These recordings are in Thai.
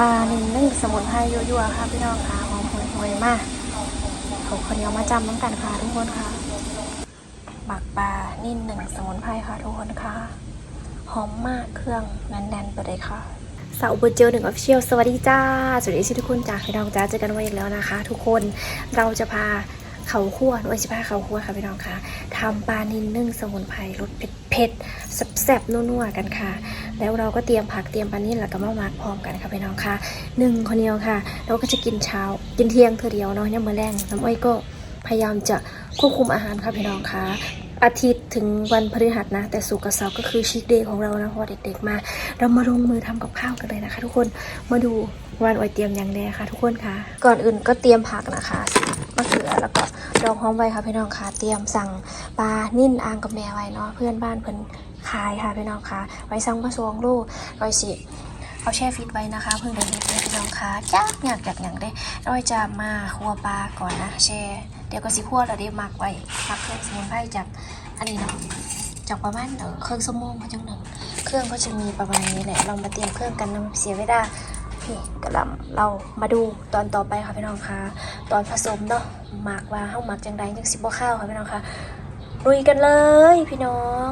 ปลาหนึ่งนึ่งสมุนไพรยั่วๆค่ะพี่น้องค่ะหอมหวยๆมากเขาคนเดียวมาจำน้ำกันค่ะทุกคนค่ะหมักปลานิ่นหนึ่งสมุนไพรค่ะทุกคนค่ะหอมมากเครื่องแน่นๆไปเลยค่ะสาวเบอร์เจลหนึ่งออฟเชียลสวัสดีจ้า สวัสดีทุกคนจ้าพี่น้องจ้าเจอกันวันอีกแล้วนะคะ ทุกคนเราจะพาเขาคั่วด้วยจะพาเขาคั่วค่ะพี่น้องค่ะทำปลานิ่นนึ่งสมุนไพรรสเผ็ด ๆแซ่บๆนัวๆกันค่ะ แล้วเราก็เตรียมผักเตรียมปลานิ่แล้วก็มาหมักพร้อมกันค่ะพี่น้องค่ะหนึ่งคนเดียวค่ะ เราก็จะกินเช้ากินเที่ยงเธอเดียวเนาะยังมือแรงน้ำอ้อยก็พยายามจะควบคุมอาหารค่ะพี่น้องค่ะอาทิตย์ถึงวันพฤหัสนะ แต่สุกกับเสาร์ก็คือชีคเดย์ของเรานะพราะว่าเด็กๆมา เรามาลงมือทำกับข้าวกันเลยนะคะ ทุกคนมาดูวันออยเตรียมอย่างแรกค่ะ ทุกคนค่ะ ก่อนอื่นก็เตรียมผักนะคะมะเขือแล้วก็ ดองหอมไว้ค่ะพี่น้องค่ะเตรียมสั่งปลานิ่นอ่างกับแม่ไว้เนาะเพื่อนบ้านเพิ่นขายค่ะพี่น้องค่ะ ไว้สั่งมาสวงลูกร้อยสิเอาแช่ฟิตไว้นะคะ เพิ่งได้เฮ็ดเลยพี่น้องค่ะจ้าอยากอยากอย่างได้ร้อยจะมาคั่วปลาก่อนนะแช่เดี๋ยวก็สิคั่วแล้วเดี๋ยวหมักไว้หมักเครื่องสมุนไพรจากอันนี้เนาะจากประมาณเออเครื่องสมองเขาจังหนึ่งเครื่องก็จะมีประมาณนี้แหละเรามาเตรียมเครื่องกันนะเสียเวลา พี่กระหลำเรามาดูตอนต่อไปค่ะพี่น้องคะตอนผสมเนาะหมักว่าเฮาหมักจังใดยังสิบ่ข้าวค่ะพี่น้องคะลุยกันเลยพี่น้อง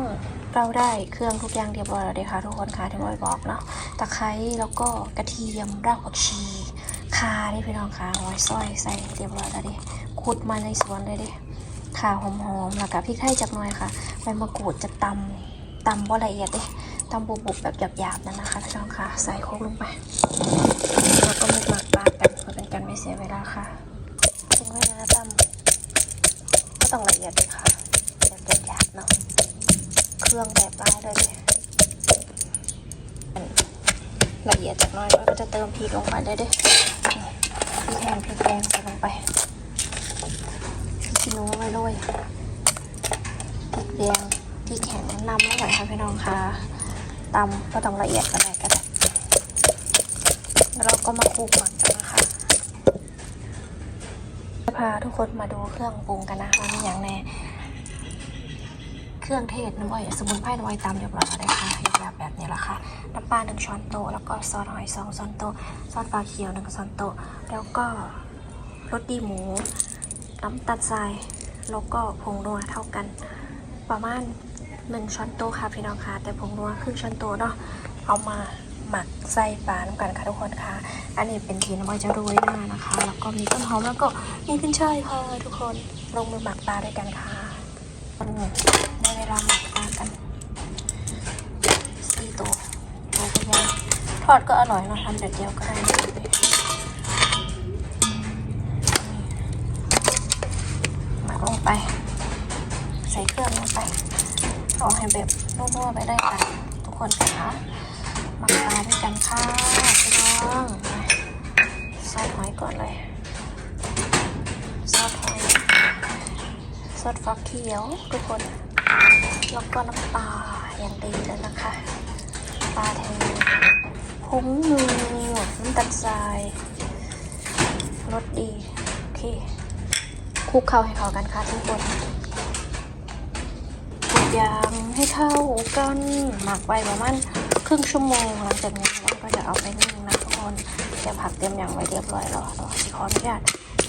เราได้เครื่องทุกอย่างเรียบร้อยแล้วเด้ค่ะทุกคนค่ะที่บอยบอกเนาะตะไคร้แล้วก็กระเทียมรากผักชีข่าเด้พี่น้องค่ะร้อยซอยใส่เรียบร้อยแล้วเด้ขุดมาในสวนเลยเด้ข่าหอมๆแล้วก็พริกไทยจักหน่อยค่ะใบมะกรูดจะตำตำบ่ละเอียดเด้ตำบุบๆแบบหยาบๆนั่นนะคะพี่น้องค่ะ ใส่โคกลงไป แล้วก็มีหมักปลากันเพื่อเป็นการไม่เสียเวลาค่ะถึงเวลาตำก็ต้องละเอียดเลยค่ะแบบหยาบๆเนาะเครื่องแบบร้าเลยละเอียดจากน้อยแล้ก็จะเติมพริกลงไปเลยเด้พริกแห้งพริกแดงใส่ลงไปพริกขี้นูไว้ด้วยพริกแดงพริกแข็งนำไม่ไหวค่ะพี่น้องค่ะตำก็ต้องละเอียดกันได้ก็ได้แล้วเรา ก็มาคลุกหมักกันนะคะจะพาทุกคนมาดูเครื่องปรุงกันนะคะมีอย่างแน่เครื่องเทศน้ำอ้อยสมุนไพรน้ำอ้อยตำเรียบร้อยแล้วนะคะเรียบร้อยแบบนี้แหละค่ะน้ำปลาหนึ่งช้อนโต๊ะแล้วก็ซอสหอยสองช้อนโต๊ะซอสปลาเขียวหนึ่งช้อนโต๊ะแล้วก็รสดีหมู น้ำตาลทรายแล้วก็ผงนัวเท่ากัน ประมาณหนึ่งช้อนโต๊ะค่ะพี่น้องค่ะแต่ผงนัวครึ่งช้อนโต๊ะเนาะเอามา หมักใส่ปลาน้ำกันค่ะทุกคนค่ะ อันนี้เป็นทีน้ำอ้อยจะโรยหน้านะคะ แล้วก็มีต้นหอมแล้วก็มีขึ้นช่ายค่ะทุกคนลงมือหมักปลาด้วยกันค่ะได้เวลาหมักปลากันสี่ตัวเราก็ยังทอดก็อร่อยเนอะทำแบบเดียวก็ได้หมักลงไป ใส่เครื่องลงไปเอาให้แบบนัวๆไปได้ค่ะทุกคนค่ะ หมักปลาด้วยกันค่ะพี่น้องซอสหอยก่อนเลยซอสหอยซอสฟักเขียวทุกคนแล้วก็น้ำปลาอย่างดีเลยนะคะ ปลาแทงผงนัวน้ำตาลทรายรสดีโอเคคลุกเข้าให้เข้ากันค่ะทุกคนทุกอย่างให้เข้ากันหมักไว้ประมาณ ครึ่งชั่วโมงหลังจากนี้เราก็จะเอาไปนึ่งนะทุกคนเตรียมผักเตรียมอย่างไว้เรียบร้อยแล้วเราขออนุญาต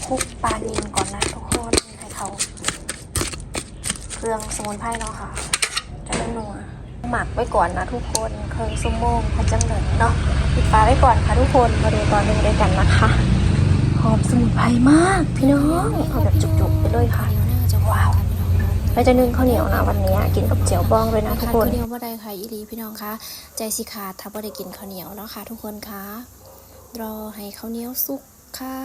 คลุกปลานิลก่อนนะทุกคนให้เขาเครื่องสมุนไพรเนาะค่ะ จะได้นัวหมักไว้ก่อนนะทุกคนเครื่องสมงพะจังเหนินเนาะปิดฝาไว้ก่อนค่ะทุกคนมาดูตอนนึงด้วยกันนะคะหอมสมุนไพรมากพี่น้องเอาแบบจุกๆไปเลยค่ะ เราจะนึ่งข้าวเหนียวนะวันนี้กินกับเจียวบ้องเลยนะทุกคนข้าวเหนียวบ่ได้ค่ะอีหลีพี่น้องคะใจสิขาดถ้าบ่ได้กินข้าวเหนียวเนาะค่ะทุกคนคะรอให้ข้าวเหนียวสุกค่ะ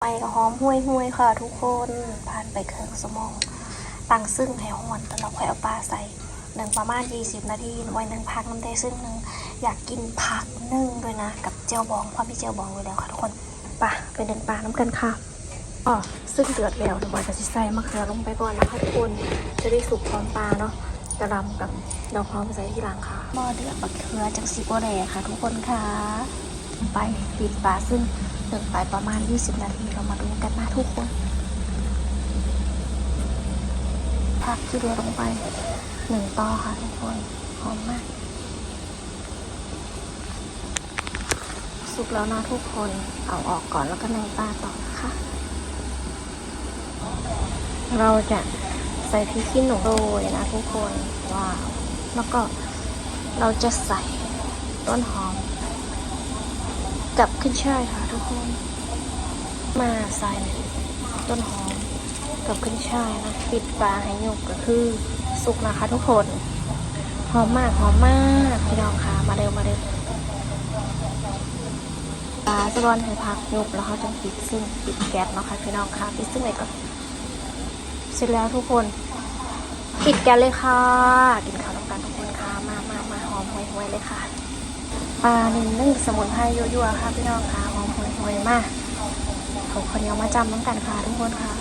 ไปก็หอมห้วยห้วยๆค่ะทุกคน ผ่านไปเครื่องสมอง ตั้งซึ่งให้หอนตลอดค่อยเอาปลาใส่ หนึ่งประมาณ 20 นาทีไว้หนึ่งพักน้ำได้ซึ่งหนึ่งอยากกินผักนึ่งด้วยนะ กับเจียวบองเพราะมีเจียวบองอยู่แล้วค่ะทุกคนไปะไปเดินปลาน้ำกันค่ะอ๋อซึ่งเดือดแล้วเดี๋ยวบอยจะใส่มะเขือลงไปก่อนนะคะทุกคนจะได้สุกพร้อมปลาเนาะกระลำกับดอกหอมใส่ที่หลังค่ะหม้อเดือดบักเขือจังสีโบแดค่ะ ทุกคนค่ะไปปิดฝาซึ่งหนึ่งไปประมาณ 20 นาทีเรามาดูกันนะทุกคนผักที่เหลือลงไป หนึ่งต่อค่ะทุกคนหอมมาก สุกแล้วนะทุกคนเอาออกก่อนแล้วก็ในปลาต่อนะคะ เราจะใส่พริกขี้หนูโรยนะทุกคนว้าวแล้วก็เราจะใส่ต้นหอม กับขึ้นช่ายค่ะทุกคน มาใส่ต้นหอมกับขึ้นช่ายนะปิดปลาให้ยุกก็คือ สุกนะคะ ทุกคนหอมมากหอมมากพี่น้องค่ะมาเร็วมาเร็วปลาสะบอนให้พักยุกแล้วเขาจะปิดซึ่งปิดแก๊สเนาะค่ะพี่น้องค่ะปิดซึ่งไหนก็เสร็จแล้วทุกคน ปิดแก๊สเลยค่ะ กินข้าวน้ำกันทุกคนค่ะมามามาหอมห่วยเลยค่ะปลาหนึ่งนึ่งสมุนไพรยั่วๆค่ะพี่น้องค่ะหอมห่วยมากเขาคนเดียวมาจำน้ำกันค่ะทุกคนค่ะ